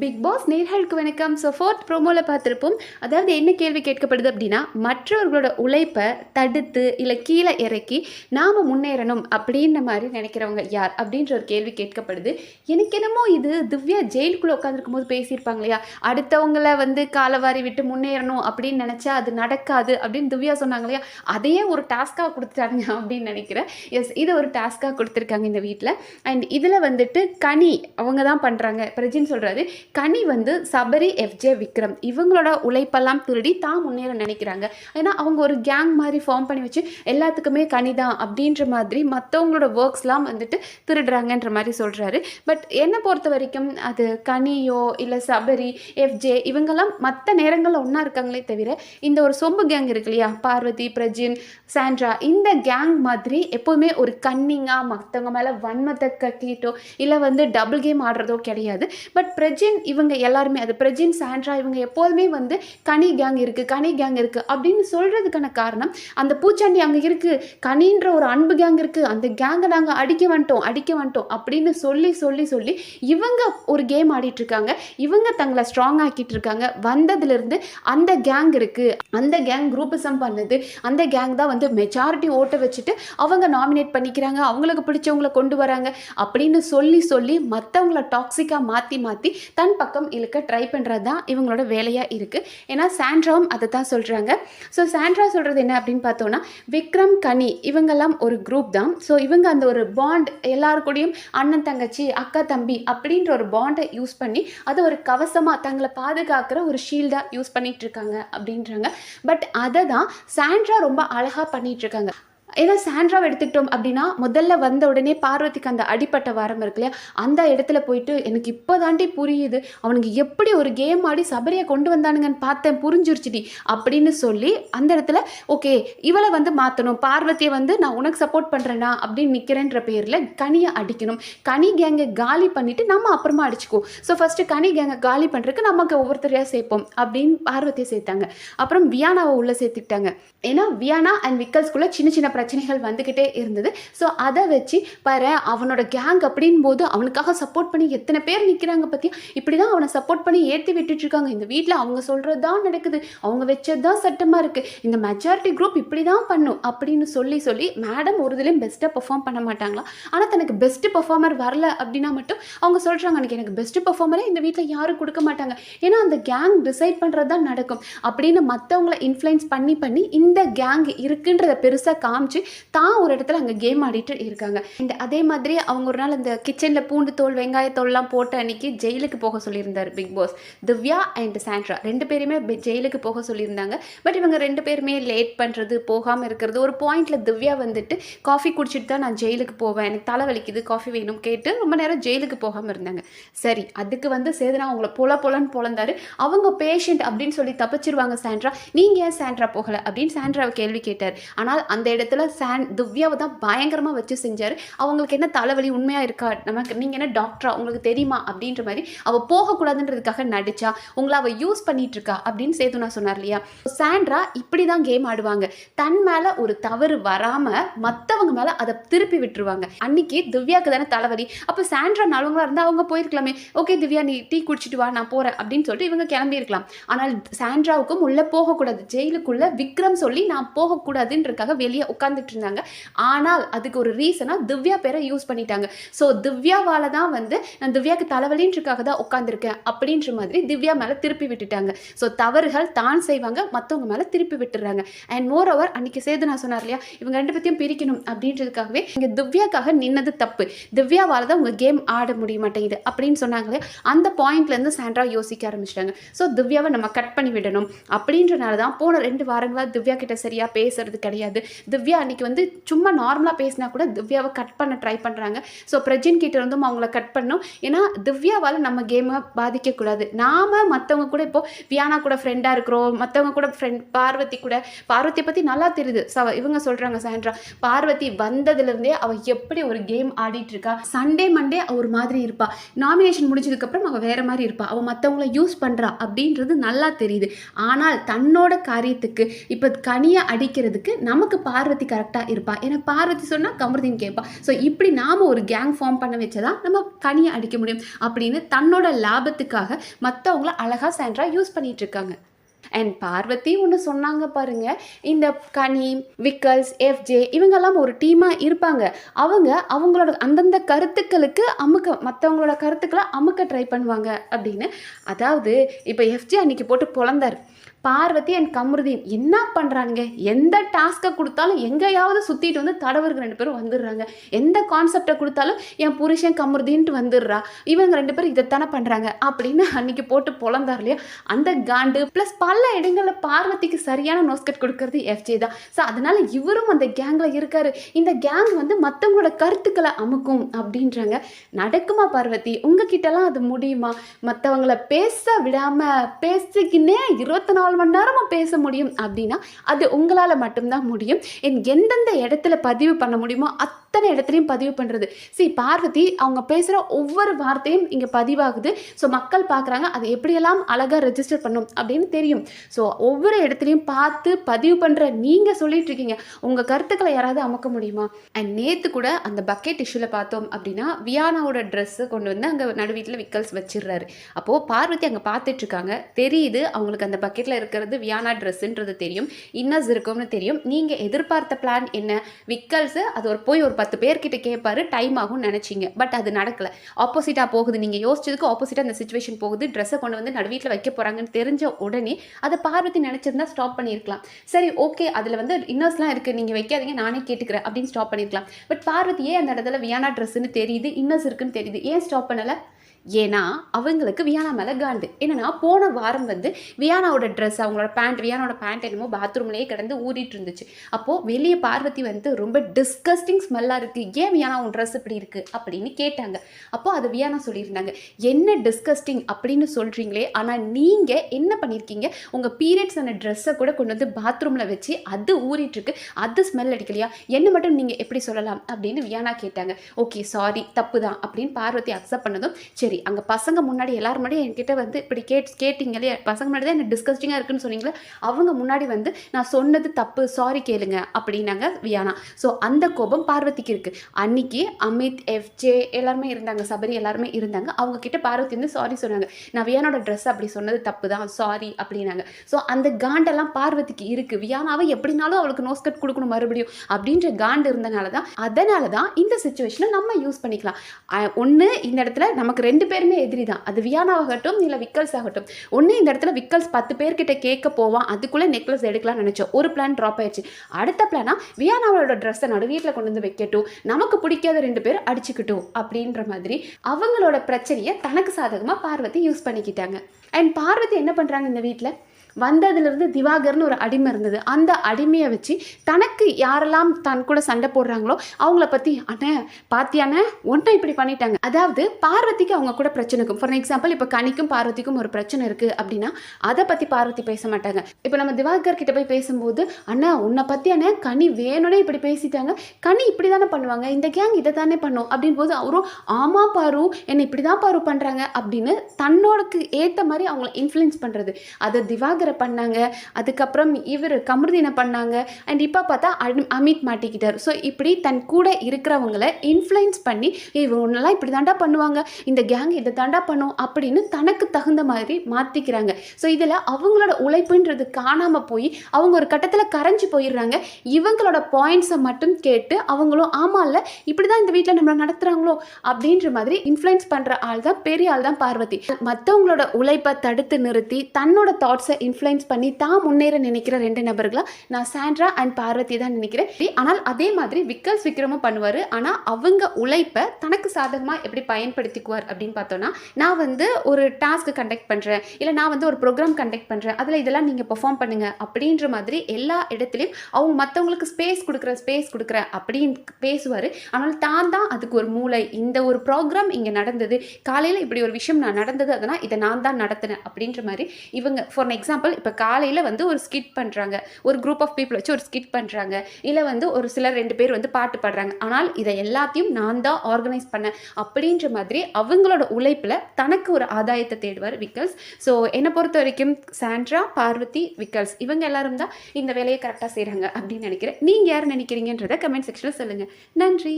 Big pass நேர்களுக்கு வணக்கம். So fourth ப்ரோமோவில் பார்த்துருப்போம். அதாவது என்ன கேள்வி கேட்கப்படுது அப்படின்னா மற்றவர்களோட உழைப்பை தடுத்து இல்லை கீழே இறக்கி நாம் முன்னேறணும் அப்படின்ற மாதிரி நினைக்கிறவங்க யார் அப்படின்ற ஒரு கேள்வி கேட்கப்படுது. எனக்கு என்னமோ இது திவ்யா ஜெயிலுக்குள்ளே உட்காந்துருக்கும் போது பேசியிருப்பாங்க இல்லையா? அடுத்தவங்கள வந்து காலவாரி விட்டு முன்னேறணும் அப்படின்னு நினச்சா அது நடக்காது அப்படின்னு திவ்யா சொன்னாங்க இல்லையா? அதையே ஒரு டாஸ்க்காக கொடுத்துட்டாங்க அப்படின்னு நினைக்கிறேன். எஸ் இதை ஒரு டாஸ்க்காக கொடுத்துருக்காங்க இந்த வீட்டில் அண்ட் இதில் வந்துட்டு கனி அவங்க தான் பண்ணுறாங்க பிரஜின்னு சொல்கிறாரு கனி வந்து சபரி எஃப்ஜே விக்ரம் இவங்களோட உழைப்பெல்லாம் திருடி தான் முன்னேற நினைக்கிறாங்க. ஏன்னா அவங்க ஒரு கேங் மாதிரி ஃபார்ம் பண்ணி வச்சு எல்லாத்துக்குமே கனி தான் அப்படின்ற மாதிரி மற்றவங்களோட ஒர்க்ஸ்லாம் வந்துட்டு திருடுறாங்கன்ற மாதிரி சொல்கிறாரு பட் என்னை பொறுத்த வரைக்கும் அது கனியோ இல்லை சபரி எஃப்ஜே இவங்கெல்லாம் மற்ற நேரங்களில் ஒன்றா இருக்காங்களே தவிர இந்த ஒரு சொம்பு கேங் இருக்கு இல்லையா? பார்வதி பிரஜின் சாண்ட்ரா இந்த கேங் மாதிரி எப்போதுமே ஒரு கன்னிங்காக மற்றவங்க மேலே வன்மத்தை கட்டிட்டோ இல்லை வந்து டபுள் கேம் ஆடுறதோ கிடையாது. பட் பிரஜின் இவங்க எல்லாருமே அது பிரஜின் சாண்ட்ரா இவங்க எப்போதுமே வந்து கனி கேங் இருக்குது கனி கேங் இருக்குது அப்படின்னு சொல்கிறதுக்கான காரணம் அந்த பூச்சாண்டி அங்கே இருக்குது கனின்ற ஒரு அன்பு கேங் இருக்குது அந்த கேங்கை நாங்கள் அடிக்க வந்துட்டோம் அடிக்க வந்துட்டோம் அப்படின்னு சொல்லி சொல்லி சொல்லி இவங்க ஒரு கேம் ஆடிட்டுருக்காங்க. இவங்க தங்களை ஸ்ட்ராங் ஆக்கிட்டு இருக்காங்க வந்ததுலேருந்து அந்த கேங் இருக்குது அந்த கேங் குரூப்பிசம் பண்ணுது அந்த கேங் தான் வந்து மெஜாரிட்டி ஓட்டை வச்சுட்டு அவங்க நாமினேட் பண்ணிக்கிறாங்க அவங்களுக்கு பிடிச்சவங்களை கொண்டு வராங்க அப்படின்னு சொல்லி சொல்லி மற்றவங்கள டாக்ஸிக்காக மாற்றி மாற்றி தன் பக்கம் இழுக்க ட்ரை பண்ணுறது தான் இவங்களோட வேலையாக இருக்குது ஏன்னா சாண்ட்ராவும் அதை தான் சொல்கிறாங்க ஸோ சாண்ட்ரா சொல்கிறது என்ன அப்படின்னு பார்த்தோன்னா விக்ரம் கனி இவங்கெல்லாம் ஒரு குரூப் தான். ஸோ இவங்க அந்த ஒரு பாண்ட் எல்லாருக்கூடையும் அண்ணன் தங்கச்சி அக்கா தம்பி அப்படின்ற ஒரு பாண்டை யூஸ் பண்ணி அது ஒரு கவசமாக தங்களை பாதுகாக்கிற ஒரு ஷீல்டாக யூஸ் பண்ணிகிட்ருக்காங்க இருக்காங்க அப்படின்றாங்க. பட் அதை தான் சாண்ட்ரா ரொம்ப அழகாக பண்ணிகிட்ருக்காங்க ஏதோ ஏன்னா சாண்ட்ராவை எடுத்துக்கிட்டோம் அப்படின்னா முதல்ல வந்த உடனே பார்வதிக்கு அந்த அடிப்பட்ட வாரம் இருக்கு இல்லையா? அந்த இடத்துல போயிட்டு எனக்கு இப்போ தாண்டி புரியுது. அவனுக்கு எப்படி ஒரு கேம் ஆடி சபரியை கொண்டு வந்தானுங்கன்னு பார்த்தேன். புரிஞ்சிருச்சுடி அப்படின்னு சொல்லி அந்த இடத்துல ஓகே இவளை வந்து மாற்றணும் பார்வதியை வந்து நான் உனக்கு சப்போர்ட் பண்ணுறேனா அப்படின்னு நிற்கிறேன்ற பேரில் கனியை அடிக்கணும். கனி கேங்கை காலி பண்ணிவிட்டு நம்ம அப்புறமா அடிச்சுக்குவோம். ஸோ ஃபஸ்ட்டு கனி கேங்கை காலி பண்ணுறதுக்கு நமக்கு ஒவ்வொருத்தரையாக சேர்ப்போம் அப்படின்னு பார்வதியை சேர்த்தாங்க. அப்புறம் வியானாவை உள்ளே சேர்த்துக்கிட்டாங்க. ஏன்னா வியானா அண்ட் விக்கல்ஸ்குள்ளே சின்ன சின்ன பிரச்சனைகள் வந்துக்கிட்டே இருந்தது. ஸோ அதை வச்சு பாரு அவனோட கேங் அப்படின் போது அவனுக்காக சப்போர்ட் பண்ணி எத்தனை பேர் நிற்கிறாங்க பற்றியா இப்படி தான் அவனை சப்போர்ட் பண்ணி ஏற்றி விட்டுட்ருக்காங்க இந்த வீட்டில் அவங்க சொல்கிறது தான் நடக்குது. அவங்க வச்சது தான் சட்டமாக இருக்குது இந்த மெஜாரிட்டி குரூப் இப்படி தான் பண்ணும் அப்படின்னு சொல்லி சொல்லி மேடம் ஒரு இதுலேயும் பெஸ்ட்டாக பெர்ஃபார்ம் பண்ண மாட்டாங்களா? ஆனால் தனக்கு பெஸ்ட்டு பெர்ஃபார்மர் வரல அப்படின்னா மட்டும் அவங்க சொல்கிறாங்க அன்றைக்கி எனக்கு பெஸ்ட்டு பெர்ஃபார்மரே இந்த வீட்டில் யாரும் கொடுக்க மாட்டாங்க. ஏன்னா அந்த கேங் டிசைட் பண்ணுறது தான் நடக்கும். அப்படின்னு மற்றவங்கள இன்ஃப்ளூயன்ஸ் பண்ணி பண்ணி இந்த கேங் இருக்குன்றத பெருசாக காமிச்சு தான் ஒரு இடத்துல அங்கே கேம் ஆடிட்டு இருக்காங்க. அண்ட் அதே மாதிரி அவங்க ஒரு நாள் அந்த கிச்சனில் பூண்டு தோல் வெங்காயத்தோல்லாம் போட்ட அன்னைக்கு ஜெயிலுக்கு போக சொல்லியிருந்தார் Bigg Boss Divya and Sandra. ரெண்டு பேருமே ஜெயிலுக்கு போக சொல்லியிருந்தாங்க. பட் இவங்க ரெண்டு பேருமே லேட் பண்ணுறது போகாமல் இருக்கிறது ஒரு பாயிண்ட்ல திவ்யா வந்துட்டு காஃபி குடிச்சிட்டு தான் நான் ஜெயிலுக்கு போவேன். எனக்கு தலை வலிக்குது காஃபி வேணும் கேட்டு ரொம்ப நேரம் ஜெயிலுக்கு போகாமல் இருந்தாங்க. சரி அதுக்கு வந்து சேதனா அவங்கள பொல பொலன்னு பொழந்தாரு அவங்க பேஷண்ட் அப்படின்னு சொல்லி தப்பிச்சிருவாங்க சாண்ட்ரா. நீங்கள் ஏன் சாண்ட்ரா போகலை அப்படின்னு சாண்ட்ராவை கேள்வி கேட்டார். ஆனால் அந்த இடத்துல சான் திவ்யாவை தான் பயங்கரமாக வச்சு செஞ்சார். அவங்களுக்கு என்ன தலைவலி உண்மையாக இருக்கா? நமக்கு நீங்கள் என்ன டாக்டரா உங்களுக்கு தெரியுமா? அப்படின்ற மாதிரி அவள் போகக்கூடாதுன்றதுக்காக நடிச்சா உங்களை அவள் யூஸ் பண்ணிட்டு இருக்கா அப்படின்னு சேதுனா சொன்னார் இல்லையா? சாண்ட்ரா இப்படி தான் கேம் ஆடுவாங்க. தன் மேலே ஒரு தவறு வராமல் மற்றவங்க மேலே அதை திருப்பி விட்டுருவாங்க. அன்னைக்கு திவ்யாவுக்கு தானே தலைவலி. அப்போ சாண்ட்ரா நல்லவங்களா இருந்தால் அவங்க போயிருக்கலாமே. ஓகே திவ்யா நீ டீ குடிச்சிட்டு வா நான் போகிறேன் அப்படின்னு சொல்லிட்டு இவங்க கிளம்பியிருக்கலாம். ஆனால் சாண்ட்ராவுக்கும் உள்ளே போகக்கூடாது. ஜெயிலுக்குள்ளே விக்ரம் சொல்லி நான் போகக்கூடாதுன்றதுக்காக வெளியே உட்காந்து உட்காந்துட்டு இருந்தாங்க ஆனால் அதுக்கு ஒரு ரீசனாக திவ்யா பேரை யூஸ் பண்ணிட்டாங்க. ஸோ திவ்யாவால் தான் வந்து நான் திவ்யாவுக்கு தலைவலின்றதுக்காக தான் உட்காந்துருக்கேன் அப்படின்ற மாதிரி திவ்யா மேலே திருப்பி விட்டுட்டாங்க. ஸோ தவறுகள் தான் செய்வாங்க மற்றவங்க மேலே திருப்பி விட்டுறாங்க. அண்ட் மோர் ஓவர் அன்னைக்கு சேது நான் சொன்னார் இல்லையா இவங்க ரெண்டு பற்றியும் பிரிக்கணும் அப்படின்றதுக்காகவே இங்கே திவ்யாக்காக நின்னது தப்பு. திவ்யாவால் தான் உங்கள் கேம் ஆட முடிய மாட்டேங்குது அப்படின்னு சொன்னாங்களே அந்த பாயிண்ட்லேருந்து சாண்ட்ரா யோசிக்க ஆரம்பிச்சிட்டாங்க. ஸோ திவ்யாவை நம்ம கட் பண்ணி விடணும் அப்படின்றனால தான் போன ரெண்டு வாரங்களாக திவ்யா கிட்ட சரியாக பேசுறது கிடையாது. திவ்யா அன்றைக்கி வந்து சும்மா நார்மலாக பேசினா கூட திவ்யாவை கட் பண்ண ட்ரை பண்ணுறாங்க ஸோ பிரஜின் கிட்ட இருந்தும் அவங்கள கட் பண்ணும் ஏன்னா திவ்யாவால் நம்ம கேமை பாதிக்கக்கூடாது. நாம் மற்றவங்க கூட இப்போ வியானா கூட ஃப்ரெண்டாக இருக்கிறோம். மற்றவங்க கூட ஃப்ரெண்ட் பார்வதி கூட. பார்வதியை பற்றி நல்லா தெரியுது. ச இவங்க சொல்கிறாங்க சாண்ட்ரா பார்வதி வந்ததுலேருந்தே அவள் எப்படி ஒரு கேம் ஆடிட்டு இருக்கா சண்டே மண்டே ஒரு மாதிரி இருப்பா. நாமினேஷன் முடிஞ்சதுக்கப்புறம் அவள் வேறு மாதிரி இருப்பா. அவள் மற்றவங்கள யூஸ் பண்ணுறா அப்படின்றது நல்லா தெரியுது. ஆனால் தன்னோட காரியத்துக்கு இப்போ கனியை அடிக்கிறதுக்கு நமக்கு பார்வதிக்கு கரெக்டாக இருப்பா. ஏன்னா பார்வதி சொன்னால் கமருதீன் கேட்பா. ஸோ இப்படி நாம் ஒரு கேங் ஃபார்ம் பண்ண வச்சதான் நம்ம கனியை அடிக்க முடியும். அப்படின்னு தன்னோட லாபத்துக்காக மற்றவங்கள அழகாக சாண்ட்ரா யூஸ் பண்ணிட்டு இருக்காங்க. அண்ட் பார்வதி ஒன்று சொன்னாங்க பாருங்க. இந்த கனி விக்கல்ஸ் எஃப்ஜே இவங்கெல்லாம் ஒரு டீமாக இருப்பாங்க. அவங்க அவங்களோட அந்தந்த கருத்துக்களுக்கு அமுக்க மற்றவங்களோட கருத்துக்களை அமுக்க ட்ரை பண்ணுவாங்க அப்படின்னு. அதாவது இப்போ எஃப்ஜே அன்னைக்கு போட்டு பிறந்தார் பார்வதி அண்ட் கமருதீன் என்ன பண்ணுறானுங்க எந்த டாஸ்க்கை கொடுத்தாலும் எங்கேயாவது சுற்றிட்டு வந்து தடவருக்கு ரெண்டு பேரும் வந்துடுறாங்க. எந்த கான்செப்டை கொடுத்தாலும் என் புருஷன் கமருதீன்ட்டு வந்துடுறா. இவங்க ரெண்டு பேரும் இதைத்தானே பண்ணுறாங்க அப்படின்னு அன்னைக்கு போட்டு பொழந்தார் இல்லையா? அந்த காண்டு ப்ளஸ் பல இடங்களில் பார்வதிக்கு சரியான நோஸ்கட் கொடுக்கறது எஃப்ஜே தான். ஸோ அதனால் இவரும் அந்த கேங்கில் இருக்காரு. இந்த கேங் வந்து மற்றவங்களோட கருத்துக்களை அமுக்கும் அப்படின்றாங்க. நடக்குமா பார்வதி? உங்ககிட்டலாம் அது முடியுமா? மற்றவங்கள பேச விடாமல் பேசிக்கின்னே இருபத்தி நாலு மணி நேரமும் பேச முடியும் அப்படின்னா அது உங்களால் மட்டும்தான் முடியும். என் எந்தெந்த இடத்துல பதிவு பண்ண முடியுமோ அத்தனை இடத்துலையும் பதிவு பண்ணுறது சி பார்வதி அவங்க பேசுகிற ஒவ்வொரு வார்த்தையும் இங்கே பதிவாகுது. ஸோ மக்கள் பார்க்குறாங்க அதை எப்படியெல்லாம் அழகாக ரெஜிஸ்டர் பண்ணும்? அப்படின்னு தெரியும். ஸோ ஒவ்வொரு இடத்துலையும் பார்த்து பதிவு பண்ணுற நீங்கள் சொல்லிட்டு இருக்கீங்க. உங்கள் கருத்துக்களை யாராவது அமுக்க முடியுமா? அண்ட் நேற்று கூட அந்த பக்கெட் இஷ்யூவில் பார்த்தோம் அப்படின்னா வியானாவோட ட்ரெஸ்ஸு கொண்டு வந்து அங்கே நடுவீட்டில் விக்கல்ஸ் வச்சிடுறாரு. அப்போது பார்வதி அங்கே பார்த்துட்டு இருக்காங்க. தெரியுது அவங்களுக்கு அந்த பக்கெட்டில் இருக்கிறது வியானா ட்ரெஸ்ஸுன்றது தெரியும். இன்னஸ் இருக்கும்னு தெரியும். நீங்கள் எதிர்பார்த்த பிளான் என்ன? விக்கல்ஸு அது ஒரு போய் ஒரு பத்து பேர்கிட்ட கேட்பாரு டைம் ஆகும்னு நினச்சிங்க. பட் அது நடக்கலை. ஆப்போசிட்டாக போகுது. நீங்கள் யோசிச்சதுக்கு ஆப்போசிட்டாக அந்த சுச்சுவேஷன் போகுது. ட்ரெஸ்ஸை கொண்டு வந்து நடுவீட்டில் வைக்க போகிறாங்கன்னு தெரிஞ்ச உடனே அதை பார்வதி நினச்சிருந்தா ஸ்டாப் பண்ணியிருக்கலாம். சரி ஓகே அதில் வந்து இன்னர்ஸ்லாம் இருக்குது நீங்கள் வைக்காதீங்க நானே கேட்டுக்கிறேன் அப்படின்னு ஸ்டாப் பண்ணியிருக்கலாம். பட் பார்வதி ஏன் அந்த இடத்துல வியானா ட்ரெஸ்ஸுன்னு தெரியுது இன்னர்ஸ் இருக்குன்னு தெரியுது. ஏன் ஸ்டாப் பண்ணலை? ஏன்னா அவங்களுக்கு வியானா மேலே காண்டு. என்னென்னா போன வாரம் வந்து வியானாவோட ட்ரெஸ் அவங்களோட பேண்ட் வியானோட பேண்ட் என்னமோ பாத்ரூம்லேயே கிடந்து ஊறிட்டு இருந்துச்சு. அப்போது வெளியே பார்வதி வந்து ரொம்ப டிஸ்கஸ்டிங் ஸ்மெல்லாக இருக்குது ஏன் வியானா உன் ட்ரெஸ் இப்படி இருக்குது அப்படின்னு கேட்டாங்க. அப்போது அது வியானா சொல்லியிருந்தாங்க. என்ன டிஸ்கஸ்டிங் அப்படின்னு சொல்கிறீங்களே ஆனால் நீங்கள் என்ன பண்ணியிருக்கீங்க உங்கள் பீரியட்ஸ் அந்த ட்ரெஸ்ஸை கூட கொண்டு வந்து பாத்ரூமில் வச்சு அது ஊறிட்டுருக்கு அது ஸ்மெல் அடிக்கலையா? என்ன மட்டும் நீங்கள் எப்படி சொல்லலாம்? அப்படின்னு வியானா கேட்டாங்க. ஓகே சாரி தப்பு தான். அப்படின்னு பார்வதி அக்செப்ட் பண்ணதும் சரி அங்கே பசங்க முன்னாடி எல்லாரும் முன்னாடி என்கிட்ட வந்து இப்படி கேட் கேட்டிங்க இல்லையா பசங்க முன்னாடி தான் எனக்கு டிஸ்கஸ்டிங்காக இருக்குன்னு சொன்னீங்களே? அவங்க முன்னாடி வந்து நான் சொன்னது தப்பு சாரி கேளுங்க அப்படின்னாங்க வியானா. ஸோ அந்த கோபம் பார்வதிக்கு இருக்குது அன்னைக்கு அமித் எஃப்ஜே எல்லாருமே இருந்தாங்க சபரி எல்லாருமே இருந்தாங்க. அவங்க கிட்ட பார்வதி வந்து சாரி சொன்னாங்க. நான் வியானோட ட்ரெஸ் அப்படி சொன்னது தப்பு தான் சாரி அப்படின்னாங்க. ஸோ அந்த காண்டெல்லாம் பார்வதிக்கு இருக்குது வியானாவை எப்படினாலும் அவளுக்கு நோஸ்கட் கொடுக்கணும் மறுபடியும் அப்படின்ற காண்டு இருந்தனால தான் அதனால தான் இந்த சுச்சுவேஷனை நம்ம யூஸ் பண்ணிக்கலாம். ஒன்று இந்த இடத்துல நமக்கு ரெண்டு பேருமே எதிரி தான். அது வியானாவாகட்டும் இல்லை விக்கல்ஸ் ஆகட்டும் ஒன்று இந்த இடத்துல விக்கல்ஸ் பத்து பேர்கிட்ட கேட்க போவான் அதுக்குள்ளே நெக்லஸ் எடுக்கலாம்னு நினச்சோம். ஒரு பிளான் ட்ராப் ஆயிடுச்சு. அடுத்த பிளானா வியானாவோட ட்ரெஸ்ஸை நடுவீட்டில் கொண்டு வந்து வைக்கட்டும். நமக்கு பிடிக்காத ரெண்டு பேர் அடிச்சுக்கிட்டும் அப்படின்ற மாதிரி அவங்களோட பிரச்சனையை தனக்கு சாதகமாக பார்வதி யூஸ் பண்ணிக்கிட்டாங்க. அண்ட் பார்வதி என்ன பண்ணுறாங்க இந்த வீட்டில் வந்ததுலேருந்து திவாகர்னு ஒரு அடிமை இருந்தது. அந்த அடிமையை வச்சு தனக்கு யாரெல்லாம் தன் கூட சண்டை போடுறாங்களோ அவங்கள பற்றி அண்ணே பாத்தியானே ஒன்றை இப்படி பண்ணிட்டாங்க. அதாவது பார்வதிக்கு அவங்க கூட பிரச்சனை இருக்கும். ஃபார் எக்ஸாம்பிள் இப்போ கனிக்கும் பார்வதிக்கும் ஒரு பிரச்சனை இருக்குது அப்படின்னா அதை பற்றி பார்வதி பேச மாட்டாங்க. இப்போ நம்ம திவாகர் கிட்ட போய் பேசும்போது அண்ணா உன்னை பற்றி அண்ணே கனி வேணும்னே இப்படி பேசிட்டாங்க. கனி இப்படி தானே பண்ணுவாங்க. இந்த கேங் இதை தானே பண்ணும். அப்படின் போது அவரும் ஆமா பாரு என்னை இப்படி தான் பாரு பண்ணுறாங்க அப்படின்னு தன்னோடக்கு ஏற்ற மாதிரி அவங்கள இன்ஃப்ளூயன்ஸ் பண்ணுறது அதை திவாகர் பண்ணாங்க. அதுக்கப்புறம் இவர் கமருதீனை பண்ணாங்க. அண்ட் இப்போ பார்த்தா அனி- அமித் மாட்டிக்கிட்டார். ஸோ இப்படி தன் கூட இருக்கிறவங்கள இன்ஃப்ளூயன்ஸ் பண்ணி இவங்கெல்லாம் இப்படி தாண்டா பண்ணுவாங்க. இந்த கேங் இதை தாண்டா பண்ணும். அப்படின்னு தனக்கு தகுந்த மாதிரி மாற்றிக்கிறாங்க ஸோ இதில் அவங்களோட உழைப்புன்றது காணாமல் போய் அவங்க ஒரு கட்டத்தில் கரைஞ்சு போயிடுறாங்க. இவங்களோட பாயிண்ட்ஸை மட்டும் கேட்டு அவங்களும் ஆமாம் இல்லை இப்படி தான் இந்த வீட்டில் நம்மளை நடத்துகிறாங்களோ அப்படின்ற மாதிரி இன்ஃப்ளூயன்ஸ் பண்ணுற ஆள் தான் பெரிய ஆள் தான் பார்வதி. மற்றவங்களோட உழைப்பை தடுத்து நிறுத்தி தன்னோட தாட்ஸை இன்ஃப்ளூயன்ஸ் பண்ணி தான் முன்னேற நினைக்கிற ரெண்டு நபர்களாக நான் சாண்ட்ரா அண்ட் பார்வதி தான் நினைக்கிறேன். ஆனால் அதே மாதிரி விக்கல்ஸ் விக்ரமும் பண்ணுவார். ஆனால் அவங்க உழைப்பை தனக்கு சாதகமாக எப்படி பயன்படுத்திக்குவார் அப்படின்னு பார்த்தோன்னா நான் வந்து ஒரு டாஸ்க் கண்டக்ட் பண்ணுறேன் இல்லை நான் வந்து ஒரு ப்ரோக்ராம் கண்டக்ட் பண்ணுறேன் அதில் இதெல்லாம் நீங்கள் பெர்ஃபார்ம் பண்ணுங்க. அப்படின்ற மாதிரி எல்லா இடத்துலையும் அவங்க மற்றவங்களுக்கு ஸ்பேஸ் கொடுக்குற ஸ்பேஸ் கொடுக்குற அப்படின்னு பேசுவார். ஆனால் தான் தான் அதுக்கு ஒரு மூளை. இந்த ஒரு ப்ரோக்ராம் இங்கே நடந்தது. காலையில் இப்படி ஒரு விஷயம் நான் நடந்தது அதனால் இதை நான் தான் நடத்தினேன் அப்படின்ற மாதிரி இவங்க ஃபார் எக்ஸாம்பிள் எக்ஸாம்பிள் இப்போ காலையில் வந்து ஒரு ஸ்கிட் பண்ணுறாங்க ஒரு குரூப் ஆஃப் பீப்புள் வச்சு ஒரு ஸ்கிட் பண்ணுறாங்க இல்லை வந்து ஒரு சிலர் ரெண்டு பேர் வந்து பாட்டு பாடுறாங்க. ஆனால் இதை எல்லாத்தையும் நான் தான் ஆர்கனைஸ் பண்ணேன் அப்படின்ற மாதிரி அவங்களோட உழைப்பில் தனக்கு ஒரு ஆதாயத்தை தேடுவார் விக்கல்ஸ். ஸோ என்னை பொறுத்த வரைக்கும் சாண்ட்ரா பார்வதி விக்கல்ஸ் இவங்க எல்லாரும் தான் இந்த வேலையை கரெக்டாக செய்கிறாங்க அப்படின்னு நினைக்கிறேன். நீங்கள் யார் நினைக்கிறீங்கன்றதை கமெண்ட் செக்ஷனில் சொல்லுங்கள் நன்றி.